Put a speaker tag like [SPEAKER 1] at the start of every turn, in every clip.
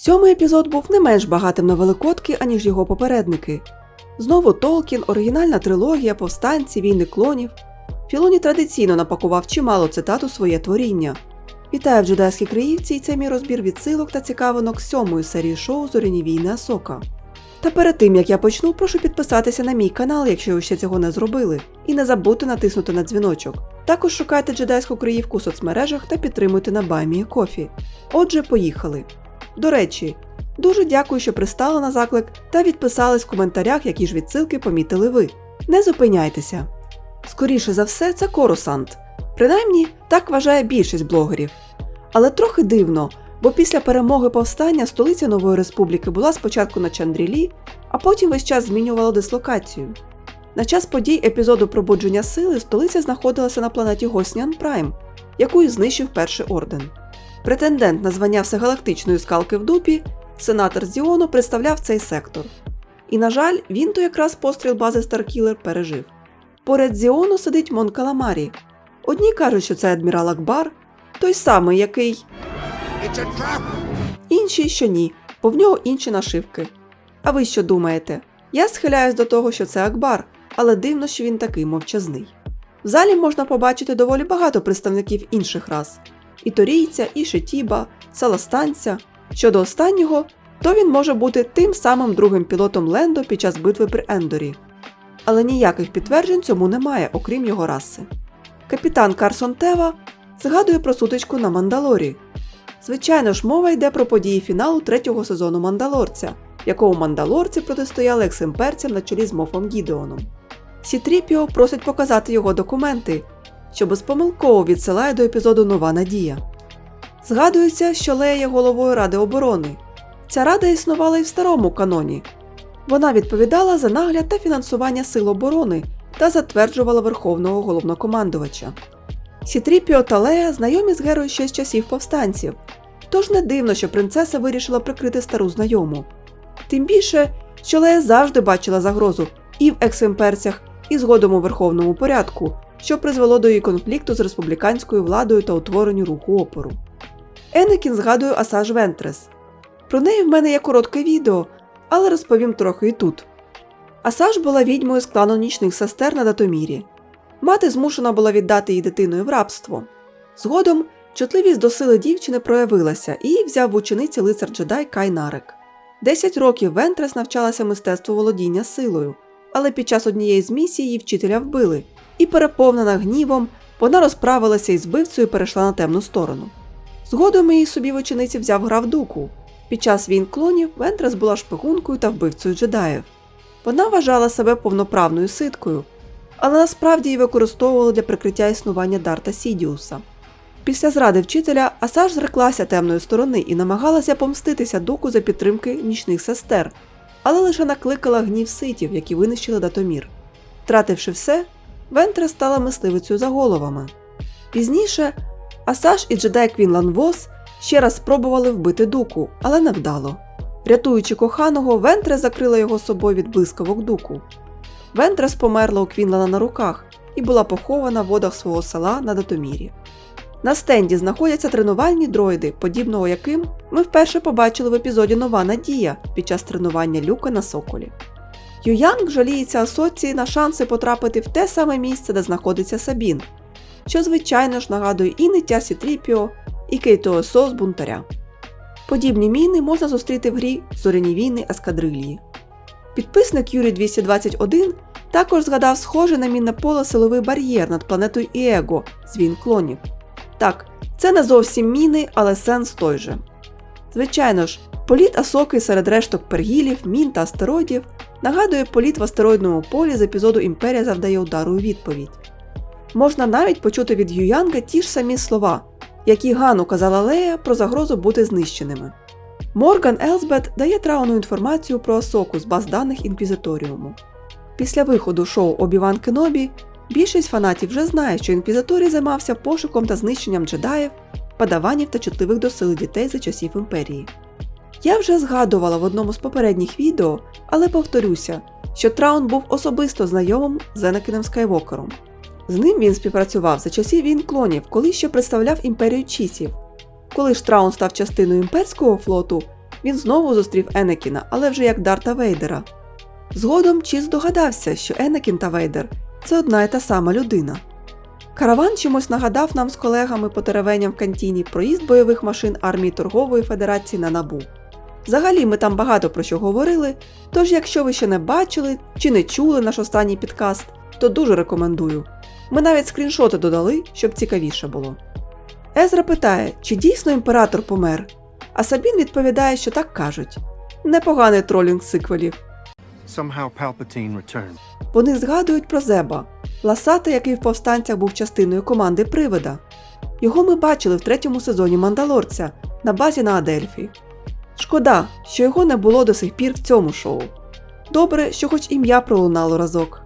[SPEAKER 1] Сьомий епізод був не менш багатим на великодки, аніж його попередники. Знову Толкін, оригінальна трилогія, повстанці, війни клонів. Філоні традиційно напакував чимало цитат у своє творіння. Вітаю в джедайській криївці, і це мій розбір відсилок та цікавинок сьомої серії шоу Зоряні війни Асока. Та перед тим як я почну, прошу підписатися на мій канал, якщо ви ще цього не зробили, і не забудьте натиснути на дзвіночок. Також шукайте джедайську криївку у соцмережах та підтримуйте на Баймії Кофі. Отже, поїхали. До речі, дуже дякую, що пристали на заклик та відписались в коментарях, які ж відсилки помітили ви. Не зупиняйтеся. Скоріше за все, це Корусант. Принаймні, так вважає більшість блогерів. Але трохи дивно, бо після перемоги повстання столиця Нової Республіки була спочатку на Чандрілі, а потім весь час змінювала дислокацію. На час подій епізоду пробудження сили столиця знаходилася на планеті Госніан Прайм, яку і знищив перший орден. Претендент на звання всегалактичної скалки в дупі, сенатор Зіону представляв цей сектор. І, на жаль, він то якраз постріл бази Старкілер пережив. Поряд Зіону сидить Мон Каламарі. Одні кажуть, що це адмірал Акбар, той самий, який. Інші, що ні, бо в нього інші нашивки. А ви що думаєте? Я схиляюсь до того, що це Акбар, але дивно, що він такий мовчазний. В залі можна побачити доволі багато представників інших рас: і торійця, і шетіба, саластанця. Щодо останнього, то він може бути тим самим другим пілотом Лендо під час битви при Ендорі. Але ніяких підтверджень цьому немає, окрім його раси. Капітан Карсон Тева згадує про сутичку на Мандалорі. Звичайно ж, мова йде про події фіналу третього сезону Мандалорця, в якому мандалорці протистояли ексимперцям на чолі з Мофом Гідеоном. Сітріпіо просить показати його документи, що безпомилково відсилає до епізоду Нова Надія. Згадується, що Лея є головою Ради оборони. Ця рада існувала і в старому каноні. Вона відповідала за нагляд та фінансування сил оборони та затверджувала верховного головнокомандувача. Сітріпіо та Лея знайомі з Герою ще з часів повстанців, тож не дивно, що принцеса вирішила прикрити стару знайому. Тим більше, що Лея завжди бачила загрозу і в ексімперцях, і згодом у верховному порядку, що призвело до її конфлікту з республіканською владою та утворенню руху опору. Енекін згадує Асаж Вентрес. Про неї в мене є коротке відео, але розповім трохи і тут. Асаж була відьмою з клану нічних сестер на Датомірі. Мати змушена була віддати її дитиною в рабство. Згодом чутливість до сили дівчини проявилася і її взяв в учениці лицар джедай Кай Нарек. Десять років Вентрес навчалася мистецтву володіння силою, але під час однієї з місій її вчителя вбили, і, переповнена гнівом, вона розправилася із вбивцею і перейшла на темну сторону. Згодом її собі в учениці взяв Гравдуку. Під час війн клонів Вентрес була шпигункою та вбивцею джедаїв. Вона вважала себе повноправною ситкою, але насправді її використовували для прикриття існування Дарта Сідіуса. Після зради вчителя Асаж зреклася темної сторони і намагалася помститися дуку за підтримки нічних сестер, але лише накликала гнів ситів, які винищили датомір. Втративши все, Вентре стала мисливицею за головами. Пізніше Асаж і джедай Квінлан Вос ще раз спробували вбити дуку, але невдало. Рятуючи коханого, Вентре закрила його собою від блискавок дуку. Вентрес померла у Квінлана на руках і була похована в водах свого села на Датомірі. На стенді знаходяться тренувальні дроїди, подібного яким ми вперше побачили в епізоді Нова Надія під час тренування люка на соколі. Юянг жаліється Асоці на шанси потрапити в те саме місце, де знаходиться Сабін, що, звичайно ж, нагадує і ниття Сітріпіо, і Кейтоосо з бунтаря. Подібні міни можна зустріти в грі Зоряні війни Ескадрильї. Підписник Юрій 221 також згадав схожий на мінне поле силовий бар'єр над планетою Іего з війн клонів. Так, це не зовсім міни, але сенс той же. Звичайно ж, політ Асоки серед решток пергілів, мін та астероїдів нагадує політ в астероїдному полі з епізоду Імперія завдає удару у відповідь. Можна навіть почути від Юянга ті ж самі слова, які Гану казала Лея про загрозу бути знищеними. Морган Елсбет дає трауну інформацію про Асоку з баз даних інквізиторіуму. Після виходу шоу Обіван Кенобі більшість фанатів вже знає, що інквізиторій займався пошуком та знищенням джедаїв, падаванів та чутливих до сили дітей за часів імперії. Я вже згадувала в одному з попередніх відео, але повторюся, що Траун був особисто знайомим з Енакіном Скайвокером. З ним він співпрацював за часів війн коли ще представляв імперію Чісів. Коли ж Траун став частиною імперського флоту, він знову зустрів Енекіна, але вже як Дарта Вейдера. Згодом Чіз здогадався, що Енекін та Вейдер це одна і та сама людина. Караван чимось нагадав нам з колегами по теревеням в кантіні проїзд бойових машин армії Торгової Федерації на набу. Взагалі ми там багато про що говорили, тож якщо ви ще не бачили чи не чули наш останній підкаст, то дуже рекомендую. Ми навіть скріншоти додали, щоб цікавіше було. Езра питає, чи дійсно імператор помер, а Сабін відповідає, що так кажуть. Непоганий тролінг сиквелів.
[SPEAKER 2] Somehow Palpatine returned.
[SPEAKER 1] Вони згадують про Зеба, Ласата, який в повстанцях був частиною команди Привида. Його ми бачили в третьому сезоні Мандалорця на базі на Адельфі. Шкода, що його не було до сих пір в цьому шоу. Добре, що хоч ім'я пролунало разок.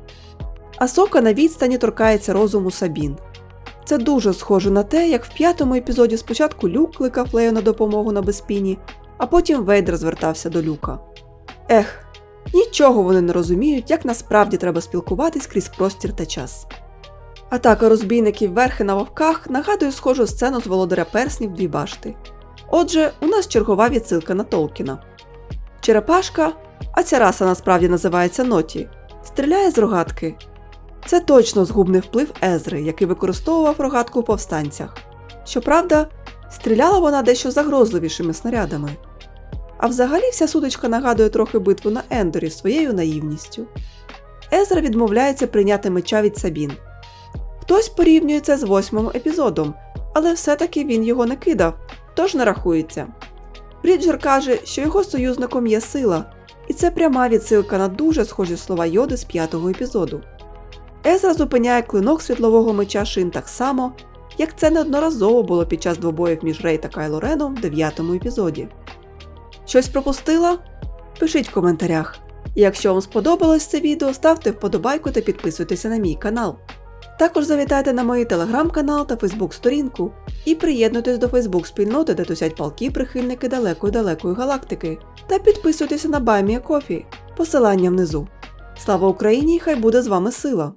[SPEAKER 1] Асока на відстані торкається розуму Сабін. Це дуже схоже на те, як в п'ятому епізоді спочатку Люк кликав Лею на допомогу на безпіні, а потім Вейдер звертався до Люка. Ех, Нічого вони не розуміють, як насправді треба спілкуватись крізь простір та час. Атака розбійників верхи на вовках нагадує схожу сцену з володаря перснів дві башти. Отже, у нас чергова відсилка на Толкіна. Черепашка, а ця раса насправді називається Ноті, стріляє з рогатки. Це точно згубний вплив Езри, який використовував рогатку у повстанцях. Щоправда, стріляла вона дещо загрозливішими снарядами. А взагалі вся сутичка нагадує трохи битву на Ендорі своєю наївністю. Езра відмовляється прийняти меча від Сабін. Хтось порівнює це з восьмим епізодом, але все-таки він його не кидав, тож не рахується. Бріджер каже, що його союзником є сила, і це пряма відсилка на дуже схожі слова Йоди з п'ятого епізоду. Езра зупиняє клинок світлового меча Шин так само, як це неодноразово було під час двобоїв між Рей та Кайло Реном в дев'ятому епізоді. Щось пропустила? Пишіть в коментарях. І якщо вам сподобалось це відео, ставте вподобайку та підписуйтеся на мій канал. Також завітайте на мій телеграм-канал та фейсбук-сторінку і приєднуйтесь до фейсбук-спільноти, де тусять палки прихильники далекої-далекої галактики, та підписуйтеся на Баймія Кофі, посилання внизу. Слава Україні! Хай буде з вами сила!